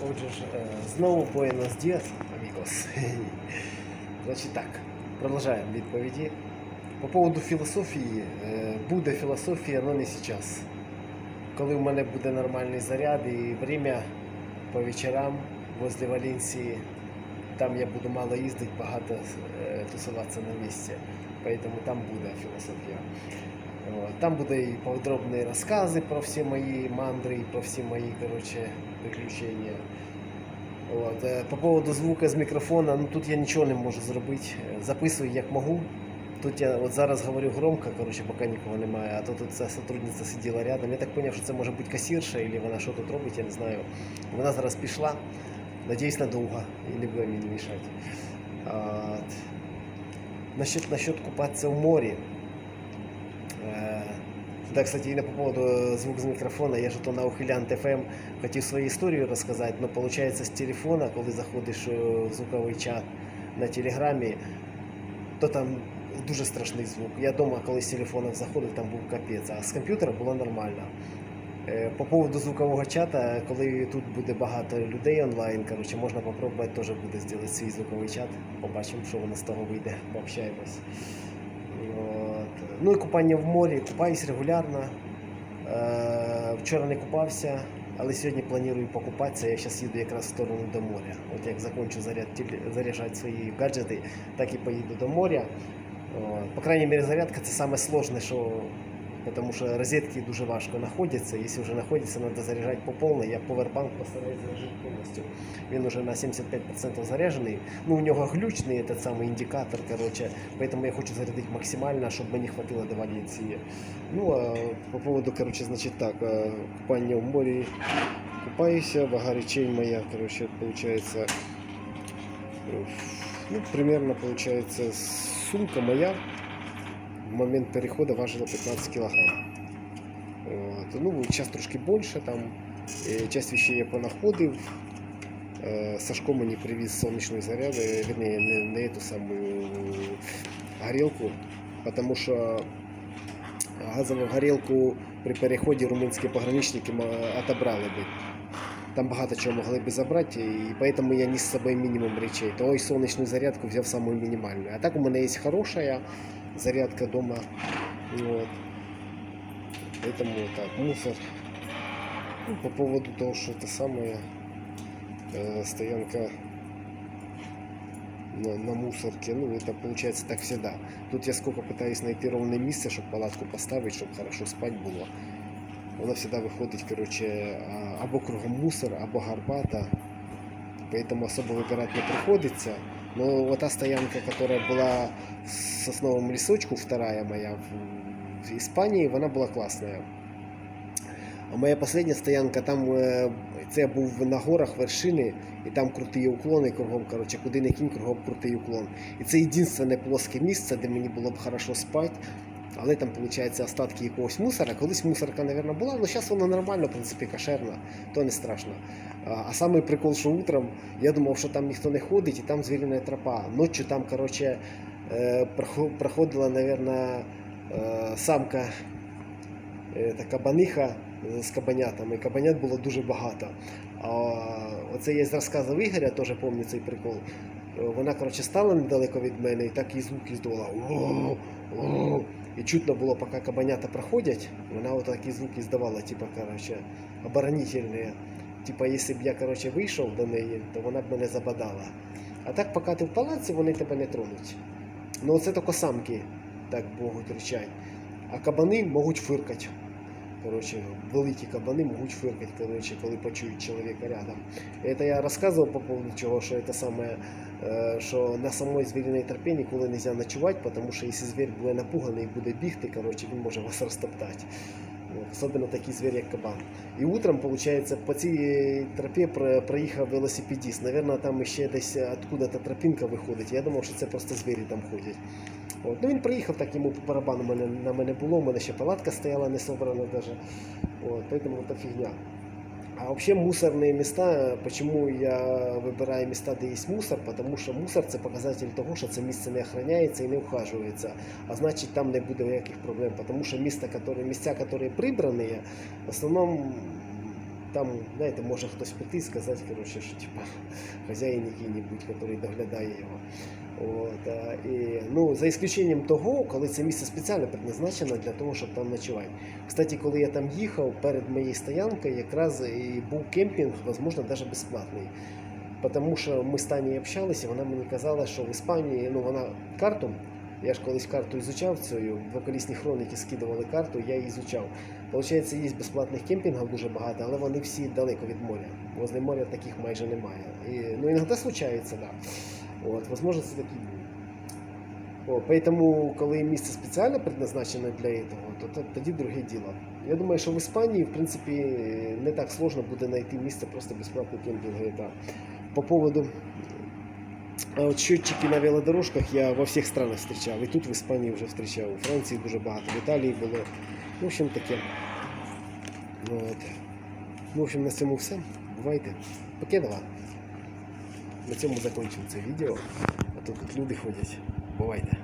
Отже ж, е, знову Буенос Діас, амігос. Значить так, продовжаємо відповіді. По поводу філософії, е, буде філософія, але не зараз. Коли в мене буде нормальний заряд і время по вечорам возле Валенсії, там я буду мало їздити, багато е, тусуватися на місці. Поэтому там буде філософія. Там буде і подробні розкази про всі мої мандри, про всі мої короче, приключення. От. е, По поводу звука з мікрофона, ну тут я нічого не можу зробити. Записую як можу. Тут я от зараз говорю громко, короче, поки нікого немає, а то тут ця сотрудниця сиділа рядом. Я так зрозумів, що це може бути касірша, або вона що тут робить, я не знаю. Вона зараз пішла. Надіюсь, надовго і не буде мені мішати. Насчет, насчет купатися в морі. Е, Да, кстати, именно по поводу э, звук з мікрофона, я ж то на Ухилянт FM хотів свою історію розказати, але виходить з телефона, коли заходиш е, в звуковий чат на телеграмі, то там дуже страшний звук. Я вдома, коли з телефоном заходив, там був капець, а з комп'ютера було нормально. По поводу звукового чата, коли тут буде багато людей онлайн, коротше, можна попробувати теж буде зробити свій звуковий чат. Побачимо, що воно з того вийде, пообщаємось. Ну і купання в морі, купаюсь регулярно. Е, Вчора не купався, але сьогодні планую покупатися. Я зараз їду якраз в сторону до моря. От як закінчу заряд, заряджати свої гаджети, так і поїду до моря. По крайней мере, зарядка це саме що тому що розетки дуже важко знаходяться. Якщо вже знаходяться, треба заряджати по повній. Я повербанк постараюсь заряджати повністю. Він уже на 75% заряджений. Ну, у нього глючний этот самый індикатор, короче, поэтому я хочу зарядити максимально, щоб мені хватило до Валенції. Ну, а по поводу, короче, значит так, а, купання в морі купаюся, вага речей моя, короче, получается, э, ну, примерно, получается, сумка моя в момент переходу важила 15 килограмм. От. Ну, зараз трошки більше, там, е, часть вещей я понаходив, Е, Сашко мені привіз сонячний заряд, е, вернее, не, не эту самую горілку, потому що газову горілку при переході румунські пограничники отобрали би. Там багато чого могли би забрати, і поэтому я ніс з собою мінімум речей. То і сонячну зарядку взяв саму мінімальну. А так у мене є хороша зарядка дома. Вот. Поэтому так, мусор. Ну, по поводу того, что это самое э, стоянка на, на мусорке, ну это получается так всегда. Тут я сколько пытаюсь найти ровное место, чтобы палатку поставить, чтобы хорошо спать было. Вона всегда выходит, короче, а, або кругом мусор, або горбата. Поэтому особо выбирать не приходится. Но вот та стоянка, которая была в сосновом лесочку, вторая моя в, в Испании, вона була класна. А моя последня стоянка, там е, це був на горах вершини, і там крутий уклон, і кругом, коротше, куди не кінь, кругом крутий уклон. І це єдине плоске місце, де мені було б хорошо спати. Але там, виходить, остатки якогось мусора. Колись мусорка, мабуть, була, але зараз вона нормальна, в принципі, кошерна, то не страшно. А, самий прикол, що утром я думав, що там ніхто не ходить, і там звіряна тропа. Ночі там, коротше, е, проходила, мабуть, самка е, та кабаниха з кабанятами. Кабанят було дуже багато. Оце я з Ігоря, теж пам'ятаю цей прикол. Вона, коротше, стала недалеко від мене і так і звук іздувала. І чутно було, поки кабанята проходять, вона отакі звуки здавала, типа, коротше, оборонительні. Типа, якщо б я коротше, вийшов до неї, то вона б мене забадала. А так, поки ти в палаці, вони тебе не тронуть. Ну це тільки самки так можуть ричати. А кабани можуть фиркати. Коротше, великі кабани можуть фиркати, коротше, коли почують чоловіка рядом. Это я розказував по поводу чого, що це саме, е, що на самой звіриній тропі ніколи не можна ночувати, тому що якщо звір буде напуганий і буде бігти, коротше, він може вас розтоптати. Особливо такий звір, як кабан. І утром, виходить, по цій тропі проїхав велосипедист. Навірно, там ще десь откуда-то тропінка виходить. Я думав, що це просто звірі там ходять. От. Ну він приїхав, так йому по барабану мене, на мене було, у мене ще палатка стояла не собрана даже. Вот, поэтому это фигня. А вообще мусорные места, почему я выбираю места, де есть мусор, потому що мусор це показатель того, що це місце не охороняється і не ухажується. А значить там не буде ніяких проблем, тому що міста, которые, місця, які прибрані, в основному там, знаєте, може хтось прийти і сказати, коротше, що типа хазяїн який-небудь, який доглядає його. От, і, ну, за исключенням того, коли це місце спеціально предназначено для того, щоб там ночувати. Кстати, коли я там їхав перед моєю стоянкою, якраз і був кемпінг, можливо, навіть безплатний. Тому що ми з Тані общалися, вона мені казала, що в Іспанії ну, вона карту. Я ж колись карту ізучав цю, двоколісні хроніки скидували карту, я її ізучав. Получається, є безплатних кемпінгів дуже багато, але вони всі далеко від моря. Возле моря таких майже немає. І, ну, іноді случається, так. Да. От, возможно, це такі дні. О, поэтому, коли місце спеціально предназначено для этого, то, то тоді друге діло. Я думаю, що в Іспанії, в принципі, не так сложно буде знайти місце просто безплатний кемпінг. Это. По поводу а от счетчики на велодорожках я во всіх странах зустрічав. І тут в Іспанії вже зустрічав. У Франції дуже багато, в Італії було. Ну, в общем таке. От. Ну, в общем, на цьому все. Бувайте. Покедова. На цьому закінчимо це відео. А то тут люди ходять. Бувайте.